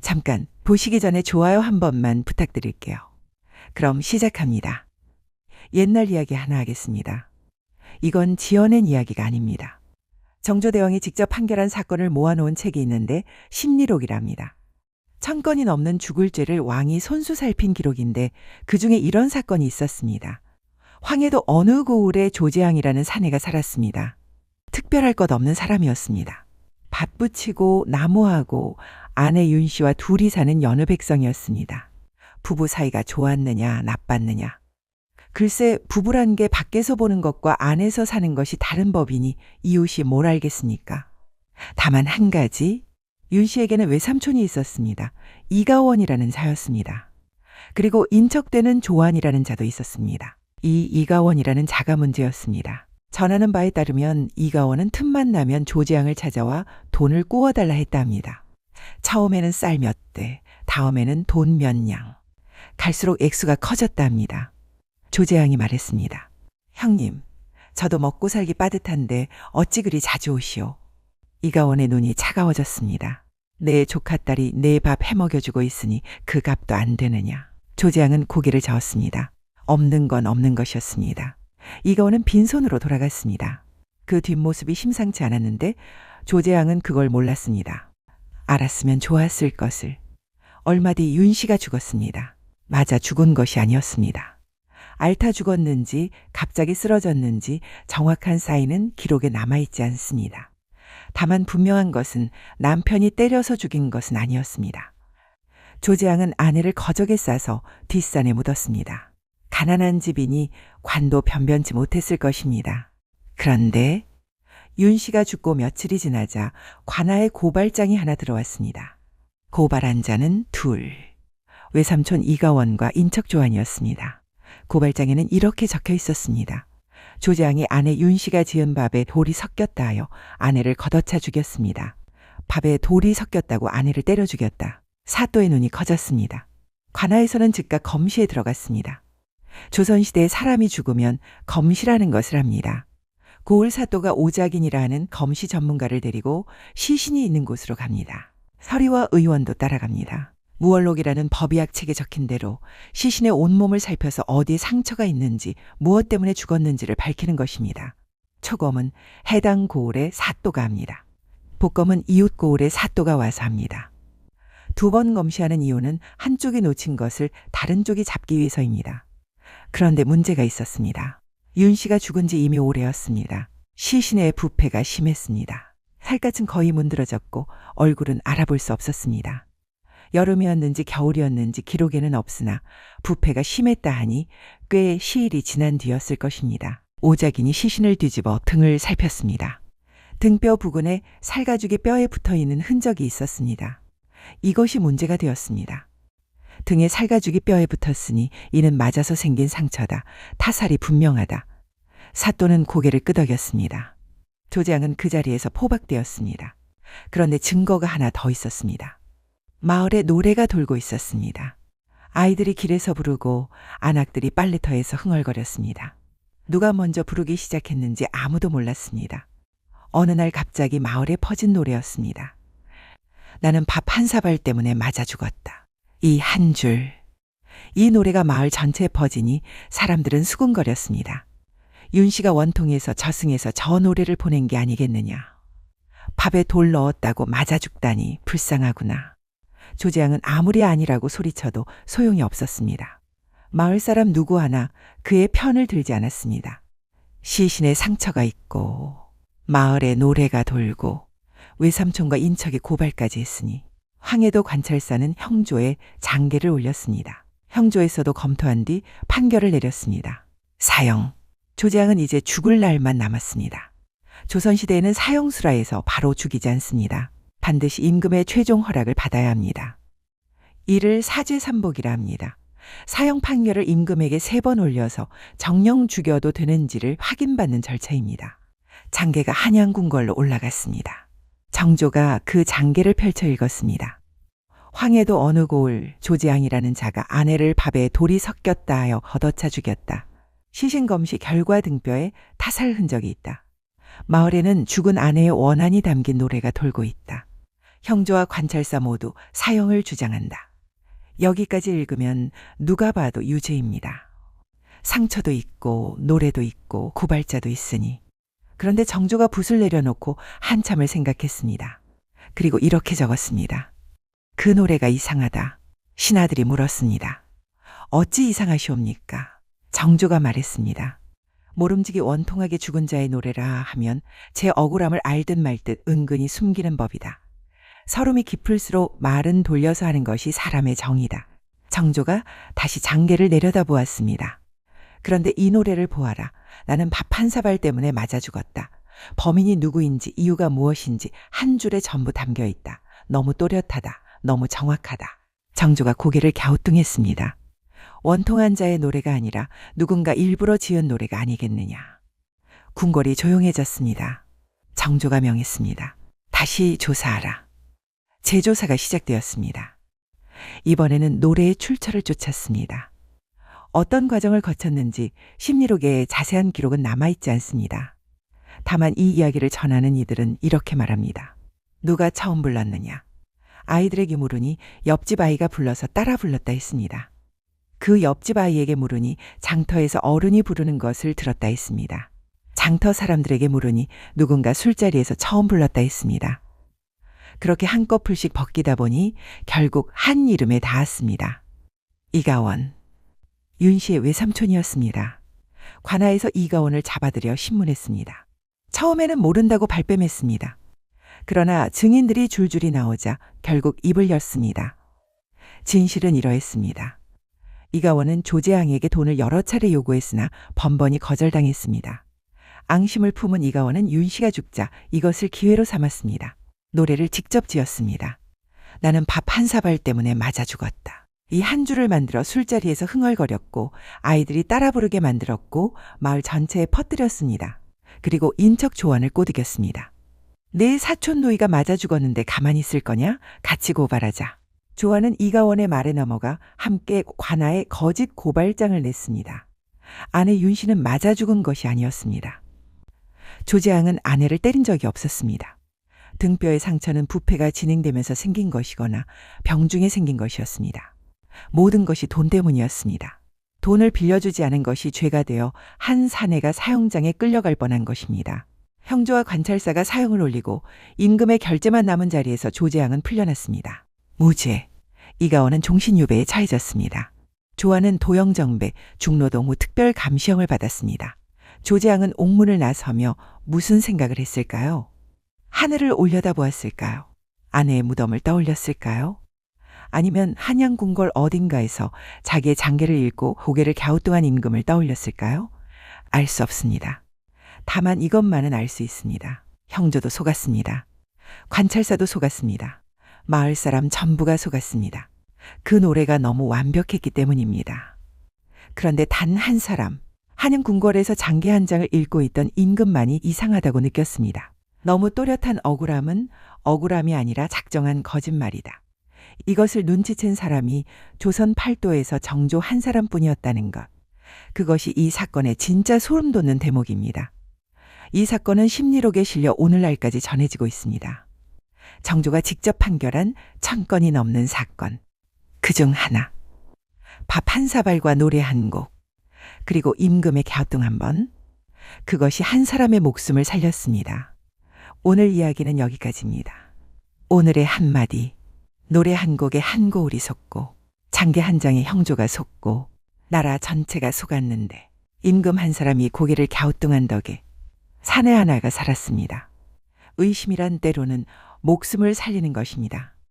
잠깐 보시기 전에 좋아요 한 번만 부탁드릴게요. 그럼 시작합니다. 옛날 이야기 하나 하겠습니다. 이건 지어낸 이야기가 아닙니다. 정조대왕이 직접 판결한 사건을 모아놓은 책이 있는데 심리록이랍니다. 천 건이 넘는 죽을 죄를 왕이 손수 살핀 기록인데 그 중에 이런 사건이 있었습니다. 황해도 어느 고을에 조재항이라는 사내가 살았습니다. 특별할 것 없는 사람이었습니다. 밭 붙이고 나무하고 아내 윤 씨와 둘이 사는 여느 백성이었습니다. 부부 사이가 좋았느냐 나빴느냐. 글쎄 부부란 게 밖에서 보는 것과 안에서 사는 것이 다른 법이니 이웃이 뭘 알겠습니까? 다만 한 가지 윤 씨에게는 외삼촌이 있었습니다. 이가원이라는 자였습니다. 그리고 인척되는 조안이라는 자도 있었습니다. 이 이가원이라는 자가 문제였습니다. 전하는 바에 따르면 이가원은 틈만 나면 조재앙을 찾아와 돈을 꾸어달라 했다 합니다. 처음에는 쌀 몇 대, 다음에는 돈 몇 냥. 갈수록 액수가 커졌다 합니다. 조재앙이 말했습니다. 형님, 저도 먹고 살기 빠듯한데 어찌 그리 자주 오시오. 이가원의 눈이 차가워졌습니다. 내 조카 딸이 내 밥 해먹여주고 있으니 그 값도 안 되느냐. 조재앙은 고개를 저었습니다. 없는 건 없는 것이었습니다. 이가원은 빈손으로 돌아갔습니다. 그 뒷모습이 심상치 않았는데 조재앙은 그걸 몰랐습니다. 알았으면 좋았을 것을. 얼마 뒤 윤 씨가 죽었습니다. 맞아 죽은 것이 아니었습니다. 앓다 죽었는지 갑자기 쓰러졌는지 정확한 사인은 기록에 남아있지 않습니다. 다만 분명한 것은 남편이 때려서 죽인 것은 아니었습니다. 조재앙은 아내를 거적에 싸서 뒷산에 묻었습니다. 가난한 집이니 관도 변변치 못했을 것입니다. 그런데 윤 씨가 죽고 며칠이 지나자 관아에 고발장이 하나 들어왔습니다. 고발한 자는 둘. 외삼촌 이가원과 인척조안이었습니다. 고발장에는 이렇게 적혀 있었습니다. 조장이 아내 윤 씨가 지은 밥에 돌이 섞였다 하여 아내를 걷어차 죽였습니다. 밥에 돌이 섞였다고 아내를 때려 죽였다. 사또의 눈이 커졌습니다. 관아에서는 즉각 검시에 들어갔습니다. 조선시대에 사람이 죽으면 검시라는 것을 합니다. 고을 사또가 오작인이라 하는 검시 전문가를 데리고 시신이 있는 곳으로 갑니다. 서리와 의원도 따라갑니다. 무얼록이라는 법의학 책에 적힌 대로 시신의 온몸을 살펴서 어디에 상처가 있는지 무엇 때문에 죽었는지를 밝히는 것입니다. 초검은 해당 고을의 사또가 합니다. 복검은 이웃 고을의 사또가 와서 합니다. 두 번 검시하는 이유는 한쪽이 놓친 것을 다른 쪽이 잡기 위해서입니다. 그런데 문제가 있었습니다. 윤 씨가 죽은 지 이미 오래였습니다. 시신의 부패가 심했습니다. 살갗은 거의 문드러졌고 얼굴은 알아볼 수 없었습니다. 여름이었는지 겨울이었는지 기록에는 없으나 부패가 심했다 하니 꽤 시일이 지난 뒤였을 것입니다. 오작인이 시신을 뒤집어 등을 살폈습니다. 등뼈 부근에 살가죽이 뼈에 붙어 있는 흔적이 있었습니다. 이것이 문제가 되었습니다. 등에 살가죽이 뼈에 붙었으니 이는 맞아서 생긴 상처다. 타살이 분명하다. 사또는 고개를 끄덕였습니다. 조장은 그 자리에서 포박되었습니다. 그런데 증거가 하나 더 있었습니다. 마을에 노래가 돌고 있었습니다. 아이들이 길에서 부르고 안악들이 빨래터에서 흥얼거렸습니다. 누가 먼저 부르기 시작했는지 아무도 몰랐습니다. 어느 날 갑자기 마을에 퍼진 노래였습니다. 나는 밥 한 사발 때문에 맞아 죽었다. 이 한 줄. 이 노래가 마을 전체에 퍼지니 사람들은 수군거렸습니다. 윤 씨가 원통에서 저승에서 저 노래를 보낸 게 아니겠느냐. 밥에 돌 넣었다고 맞아 죽다니 불쌍하구나. 조재앙은 아무리 아니라고 소리쳐도 소용이 없었습니다. 마을 사람 누구 하나 그의 편을 들지 않았습니다. 시신에 상처가 있고 마을에 노래가 돌고 외삼촌과 인척이 고발까지 했으니 황해도 관찰사는 형조에 장계를 올렸습니다. 형조에서도 검토한 뒤 판결을 내렸습니다. 사형. 조재앙은 이제 죽을 날만 남았습니다. 조선시대에는 사형수라에서 바로 죽이지 않습니다. 반드시 임금의 최종 허락을 받아야 합니다. 이를 사죄삼복이라 합니다. 사형 판결을 임금에게 세 번 올려서 정령 죽여도 되는지를 확인받는 절차입니다. 장계가 한양궁궐로 올라갔습니다. 정조가 그 장계를 펼쳐 읽었습니다. 황해도 어느 고을 조지양이라는 자가 아내를 밥에 돌이 섞였다 하여 걷어차 죽였다. 시신검시 결과 등뼈에 타살 흔적이 있다. 마을에는 죽은 아내의 원한이 담긴 노래가 돌고 있다. 형조와 관찰사 모두 사형을 주장한다. 여기까지 읽으면 누가 봐도 유죄입니다. 상처도 있고 노래도 있고 고발자도 있으니 그런데 정조가 붓을 내려놓고 한참을 생각했습니다. 그리고 이렇게 적었습니다. 그 노래가 이상하다. 신하들이 물었습니다. 어찌 이상하시옵니까? 정조가 말했습니다. 모름지기 원통하게 죽은 자의 노래라 하면 제 억울함을 알듯 말듯 은근히 숨기는 법이다. 서름이 깊을수록 말은 돌려서 하는 것이 사람의 정이다. 정조가 다시 장계를 내려다보았습니다. 그런데 이 노래를 보아라. 나는 밥 한 사발 때문에 맞아 죽었다. 범인이 누구인지 이유가 무엇인지 한 줄에 전부 담겨 있다. 너무 또렷하다. 너무 정확하다. 정조가 고개를 갸우뚱했습니다. 원통한 자의 노래가 아니라 누군가 일부러 지은 노래가 아니겠느냐. 궁궐이 조용해졌습니다. 정조가 명했습니다. 다시 조사하라. 재조사가 시작되었습니다. 이번에는 노래의 출처를 쫓았습니다. 어떤 과정을 거쳤는지 심리록에 자세한 기록은 남아있지 않습니다. 다만 이 이야기를 전하는 이들은 이렇게 말합니다. 누가 처음 불렀느냐? 아이들에게 물으니 옆집 아이가 불러서 따라 불렀다 했습니다. 그 옆집 아이에게 물으니 장터에서 어른이 부르는 것을 들었다 했습니다. 장터 사람들에게 물으니 누군가 술자리에서 처음 불렀다 했습니다. 그렇게 한꺼풀씩 벗기다 보니 결국 한 이름에 닿았습니다. 이가원. 윤 씨의 외삼촌이었습니다. 관아에서 이가원을 잡아들여 신문했습니다. 처음에는 모른다고 발뺌했습니다. 그러나 증인들이 줄줄이 나오자 결국 입을 였습니다. 진실은 이러했습니다. 이가원은 조재앙에게 돈을 여러 차례 요구했으나 번번이 거절당했습니다. 앙심을 품은 이가원은 윤 씨가 죽자 이것을 기회로 삼았습니다. 노래를 직접 지었습니다. 나는 밥 한 사발 때문에 맞아 죽었다. 이 한 줄을 만들어 술자리에서 흥얼거렸고 아이들이 따라 부르게 만들었고 마을 전체에 퍼뜨렸습니다. 그리고 인척 조언을 꼬드겼습니다. 내 사촌 노이가 맞아 죽었는데 가만히 있을 거냐? 같이 고발하자. 조아는 이가원의 말에 넘어가 함께 관아에 거짓 고발장을 냈습니다. 아내 윤 씨는 맞아 죽은 것이 아니었습니다. 조재앙은 아내를 때린 적이 없었습니다. 등뼈의 상처는 부패가 진행되면서 생긴 것이거나 병중에 생긴 것이었습니다. 모든 것이 돈 때문이었습니다. 돈을 빌려주지 않은 것이 죄가 되어 한 사내가 사형장에 끌려갈 뻔한 것입니다. 형조와 관찰사가 사형을 올리고 임금의 결제만 남은 자리에서 조재앙은 풀려났습니다. 무죄. 이가원은 종신유배에 처해졌습니다. 조아는 도영정배, 중노동 후 특별 감시형을 받았습니다. 조재앙은 옥문을 나서며 무슨 생각을 했을까요? 하늘을 올려다보았을까요? 아내의 무덤을 떠올렸을까요? 아니면 한양궁궐 어딘가에서 자기의 장계를 읽고 고개를 갸우뚱한 임금을 떠올렸을까요? 알 수 없습니다. 다만 이것만은 알 수 있습니다. 형조도 속았습니다. 관찰사도 속았습니다. 마을 사람 전부가 속았습니다. 그 노래가 너무 완벽했기 때문입니다. 그런데 단 한 사람, 한양 궁궐에서 장계 한 장을 읽고 있던 임금만이 이상하다고 느꼈습니다. 너무 또렷한 억울함은 억울함이 아니라 작정한 거짓말이다. 이것을 눈치챈 사람이 조선 팔도에서 정조 한 사람뿐이었다는 것. 그것이 이 사건의 진짜 소름 돋는 대목입니다. 이 사건은 심리록에 실려 오늘날까지 전해지고 있습니다. 정조가 직접 판결한 천 건이 넘는 사건. 그 중 하나. 밥 한 사발과 노래 한 곡. 그리고 임금의 갸우뚱 한 번. 그것이 한 사람의 목숨을 살렸습니다. 오늘 이야기는 여기까지입니다. 오늘의 한마디. 노래 한 곡에 한 고울이 속고 장계 한 장에 형조가 속고 나라 전체가 속았는데 임금 한 사람이 고개를 갸우뚱한 덕에 사내 하나가 살았습니다. 의심이란 때로는 목숨을 살리는 것입니다.